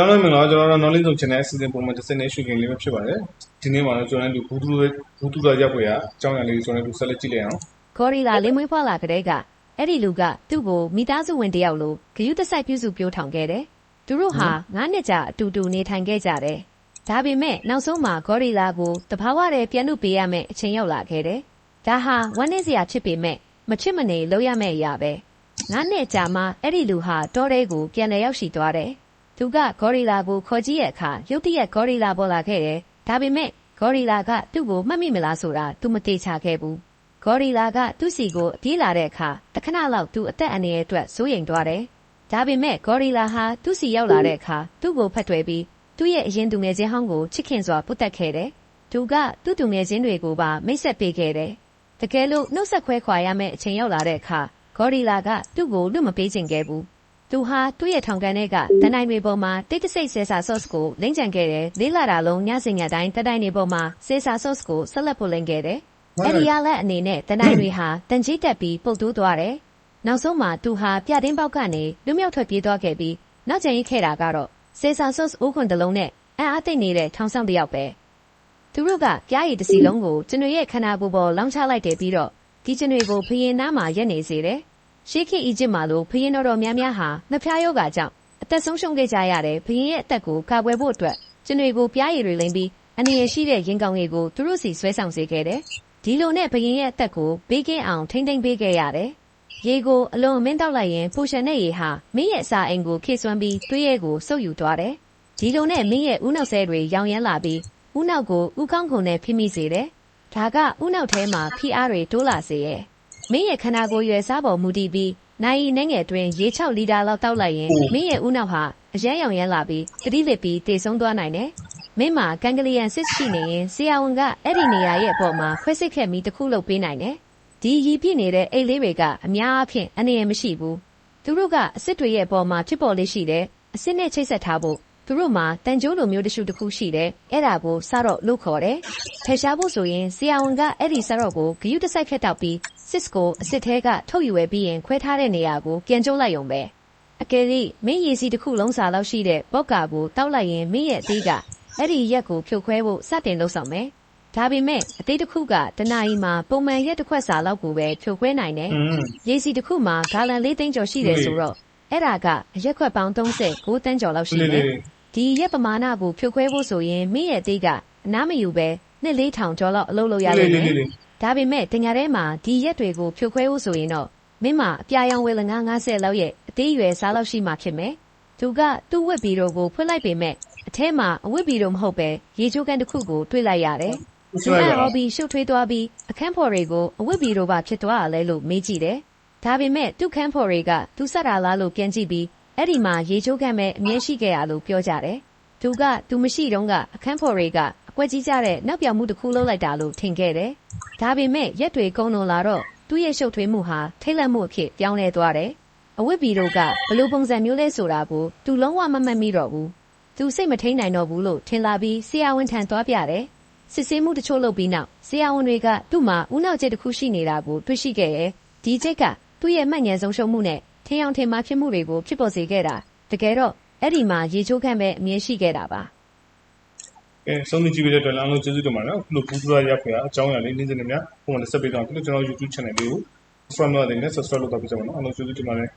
အားလုံးမင်္ဂလာပါကျွန်တော်တို့ knowledge zone channel အစီအစဉ်ပုံမှန်တစ်စက်နဲ့ shooting လေးပဲဖြစ်ပါတယ်ဒီနေ့မှာတော့ကျွန်တော်တို့ဘူးတူဘူးတူရရပ်ဖွယ်အကြောင်းအရာလေးကျွန်တော်တို့ဆက်လက်ကြည့်လိုက်အောင်ဂေါ်ရီလာလင်းမွေးဖွားလာကတဲ့ကအဲ့ဒီလူကသူ့ကိုမိသားစုဝင်တယောက်လိုဂယုတစိုက်ပြုစုပြောထောင်ခဲ့တယ်။သူတို့ဟာငါးနှစ်ကြာအတူတူနေထိုင်ခဲ့ကြတယ်။ဒါပေမဲ့နောက်ဆုံးမှာဂေါ်ရီလာကိုတဘာဝတည်းပြန်လို့ပေးရမယ့်အချိန်ရောက်လာခဲ့တယ်။ဒါဟာဝမ်းနည်းစရာဖြစ်ပေမဲ့မချစ်မနေလုပ်ရမယ့်အရာပဲ။ငါးနှစ်ကြာမှအဲ့ဒီလူဟာတောထဲကိုပြန်လည်ရောက်ရှိသွားတယ်။ သူကဂေါ်ရီလာကိုခေါ်ကြည့်ရဲ့အခါရုတ်တရက်ဂေါ်ရီလာပေါ်လာခဲ့တယ်။ဒါပေမဲ့ဂေါ်ရီလာကသူ့ကိုမှတ်မိမလားဆိုတာသူမသေးချခဲ့ဘူး။ဂေါ်ရီလာကသူ့စီကိုပြေးလာတဲ့အခါတခဏလောက်သူအသက်အန္တရာယ်အတွက်စိုးရိမ်သွားတယ်။ဒါပေမဲ့ဂေါ်ရီလာဟာသူ့စီရောက်လာတဲ့အခါသူ့ကိုဖက်ထွယ်ပြီးသူ့ရဲ့အရင်သူငယ်ချင်းဟောင်းကိုချစ်ခင်စွာပုတ်တက်ခဲ့တယ်။သူကသူ့သူငယ်ချင်းတွေကိုပါမိတ်ဆက်ပေးခဲ့တယ်။တကယ်လို့နှုတ်ဆက်ခွဲခွာရမယ့်အချိန်ရောက်လာတဲ့အခါဂေါ်ရီလာကသူ့ကိုလွတ်မပေးချင်ခဲ့ဘူး။ သူဟာ သူ့ရဲ့ထောင်ကန်ထဲကတန်တိုင်းတွေပေါ်မှာ တိတ်တဆိတ် ဆဲဆာဆော့စ်ကို လိမ့်ချန်ခဲ့တယ်။လေးလာတာလုံး ညစင်ညတိုင်းတန်တိုင်းတွေပေါ်မှာ ဆဲဆာဆော့စ်ကို ဆက်လက်ပို့လိမ့်ခဲ့တယ်။အဲ့ဒီရလက်အနေနဲ့တနိုင်တွေဟာတန်ကြီးတက်ပြီး ပုတ်တိုးသွားတယ်။နောက်ဆုံးမှာ သူဟာ ပြတင်းပေါက်ကနေ လွတ်မြောက်ထွက်ပြေးသွားခဲ့ပြီး နောက်ကျန်ရစ်ခဲ့တာကတော့စေဆာဆော့စ် အိုးခွန်တလုံးနဲ့ အံ့အားသိပ်နေတဲ့ ထောင်ဆောင်တစ်ယောက်ပဲ။သူတို့ကပြားရည်တစ်စီလုံးကို ကျွန်တော်ရဲ့ ခန္ဓာကိုယ်ပေါ် လောင်းချလိုက်တယ်ပြီးတော့ ဒီကျွန်တွေကိုဖရင်နားမှာရက်နေစေတယ်။ ရှေးခေတ်အီဂျစ်မှာလိုဖရင်တော်တော်များများဟာနှဖျားယောဂါကြောင့်အသက်ဆုံးရှုံးခဲ့ကြရတယ်ဖရင်ရဲ့အသက်ကိုကာကွယ်ဖို့အတွက်ကျွန်တွေကိုပြားရည်တွေလိမ့်ပြီးအနေရရှိတဲ့ရင်ကောင်တွေကိုသူတို့စီဆွဲဆောင်စေခဲ့တယ်။ဒီလိုနဲ့ဘရင်ရဲ့အသက်ကိုဘေးကင်းအောင်ထိမ့်သိမ့်ပေးခဲ့ရတယ်။ရေကိုအလွန်အမင်းတောက်လိုက်ရင်ပူရှင်တဲ့ရေဟာမင်းရဲ့အစာအိမ်ကိုခေဆွမ်းပြီးသွေးရဲကိုစုပ်ယူသွားတယ်။ဒီလိုနဲ့မင်းရဲ့ဥနောက်ဆဲတွေရောင်ရမ်းလာပြီးဥနောက်ကိုဥကောင်းခုံနဲ့ဖိမိစေတယ်။ဒါကဥနောက်ထဲမှာဖိအားတွေတိုးလာစေရဲ့။ မင်းရဲ့ခန္ဓာကိုယ်ရွယ်စားပေါ်မူတည်ပြီးနိုင်ရီနှငယ်တွင်ရေ6လီတာလောက်တောက်လိုက်ရင်မင်းရဲ့ဥနောက်ဟာအရန်ရောင်ရမ်းလာပြီးတတိလစ်ပြီးတေဆုံးသွားနိုင်တယ်။မင်းမှာကန်ကလီယန်စစ်ရှိနေရင်ဆရာဝန်ကအဲ့ဒီနေရာရဲ့အပေါ်မှာခွဲစိတ်ခဲ့ပြီးတစ်ခုလုပ်ပေးနိုင်တယ်။ဒီရီပြည့်နေတဲ့အိတ်လေးတွေကအများအားဖြင့်အနေရမရှိဘူး။သူတို့ကအစ်စ်တွေရဲ့အပေါ်မှာဖြစ်ပေါ်လေးရှိတယ်။အစ်စ်နဲ့ချိတ်ဆက်ထားဖို့ သူတို့မှာတန်ကြိုးလိုမျိုးတစ်ခုတစ်ခုရှိတယ်။အဲ့ဒါကို စတော့ လို့ခေါ်တယ်။ဖယ်ရှားဖို့ဆိုရင် ဆရာဝန်က အဲ့ဒီစတော့ကိုဂယုတစိုက်ဖြတ်တောက်ပြီး စစ်ကို အစ်စ်ထဲက ထုတ်ယူဝဲပြီးရင် ခွဲထားတဲ့နေရာကို ပြန်ကျုပ်လိုက်ရုံပဲ။အကယ်၍မင်းရည်စီတစ်ခုလုံးစာလောက်ရှိတဲ့ပော့ကာကိုတောက်လိုက်ရင် မင်းရဲ့အသေးက အဲ့ဒီရက်ကို ဖြုတ်ခွဲဖို့ စတင်လုပ်ဆောင်မယ်။ဒါပေမဲ့ အသေးတစ်ခုက တနာရီမှာ ပုံမှန် ရက်တစ်ခွက်စာလောက်ကိုပဲ ဖြုတ်ခွဲနိုင်တယ်อืม။ရည်စီတစ်ခုမှာ ဂါလန်၄သိန်းကျော်ရှိတယ်ဆိုတော့ အဲ့ဒါက အရက်ခွက်ပေါင်း30 9တန်းကျော်လောက်ရှိလေးတလေးယ် လေး။ဒီရက်ပမာဏကိုဖြုတ်ခွဲဖို့ဆိုရင်မင်းရဲ့အသေးကအနားမယူပဲနှစ်လေးထောင်ကျော်လောက်အလုပ်လုပ်ရလိမ့်မယ်။ဒါပေမဲ့တင်ညာထဲမှာဒီရက်တွေကိုဖြိုခွဲဖို့ဆိုရင်တော့မင်းမအပြာရောင်ဝေလငါ90လောက်ရဲ့အသေးအရွယ်စားလောက်ရှိမှဖြစ်မယ်။သူကသူ့ဝက်ဘီတို့ကိုဖွင့်လိုက်ပေမဲ့အထဲမှာအဝက်ဘီတို့မဟုတ်ပဲရေချိုးကန်တစ်ခုကိုတွေ့လိုက်ရတယ်။သူကဟော်ဘီရှုပ်ထွေးသွားပြီးအခန်းဖော်တွေကိုအဝက်ဘီတို့ပါဖြစ်သွားရလဲလို့မေးကြည့်တယ်။ဒါပေမဲ့သူ့ခန်းဖော်တွေကသူဆက်တာလားလို့ပြန်ကြည့်ပြီး အဲ့ဒီမှာ ရေချိုးကန်မဲ့အမြဲရှိခဲ့ရလို့ ပြောကြတယ်။သူက သူမရှိတော့ကအခန်းဖော်တွေက အကွက်ကြီးကြတဲ့ နောက်ပြောင်မှုတစ်ခု လုပ်လိုက်တာလို့ ထင်ခဲ့တယ်။ဒါပေမဲ့ ရက်တွေကုန်းလွန်လာတော့ သူ့ရဲ့ ရှုပ်ထွေးမှုဟာ ထိတ်လန့်မှုအဖြစ် ပြောင်းလဲသွားတယ်။အဝတ်ဘီတို့ကဘလို့ပုံစံမျိုးလဲဆိုတာကို သူလုံးဝ မမှတ်မိတော့ဘူး။သူ စိတ်မထိန်နိုင်တော့ဘူးလို့ ထင်လာပြီး ဆရာဝန်ထံ သွားပြတယ်။စစ်ဆေးမှုတချို့လုပ်ပြီးနောက် ဆရာဝန်တွေက သူ့မှာ ဦးနောက်ကျစ်တစ်ခု ရှိနေတာကို တွေ့ရှိခဲ့ရဲ့။ဒီကျစ်က သူ့ရဲ့ မှတ်ဉာဏ်ဆုံးရှုံးမှုနဲ့ ထင်အောင်ထင်မှားဖြစ်မှုတွေကို ဖြစ်ပေါ်စေခဲ့တာ။တကယ်တော့ အဲ့ဒီမှာ ရေချိုးခန့်ပဲ အမြင်ရှိခဲ့တာပါ။ကဲဆုံးဖြတ်ကြည့်ပေးတဲ့အတွက်လည်းအားလုံးကျေးဇူးတင်ပါတယ်နော်ခုလိုဘူးတူရရပ်ဖွယ်အကြောင်းအရာလေး နေ့စဉ်နဲ့များပုံမှန်တစ်ဆက်ပေးတော့ကျွန်တော် YouTube channel လေးကို subscribe လုပ်တဲ့နဲ့ subscribe လုပ်တော့ပြကြပါနော် အားလုံး ကျေးဇူးတင်ပါတယ်